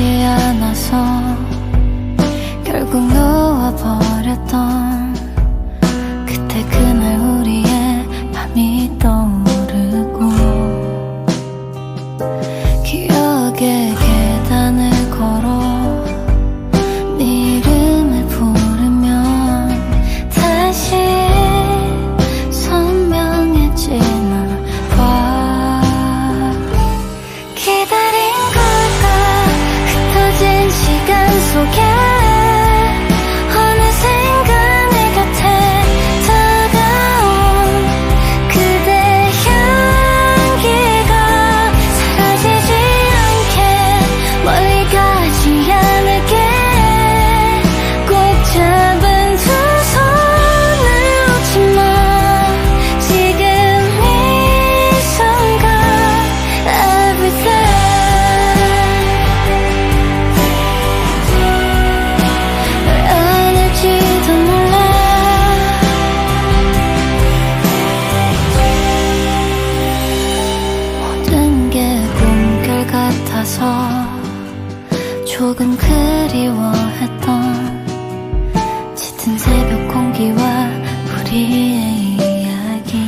않아서 결국 놓아버렸던 Okay. 조금 그리워했던 짙은 새벽 공기와 우리의 이야기.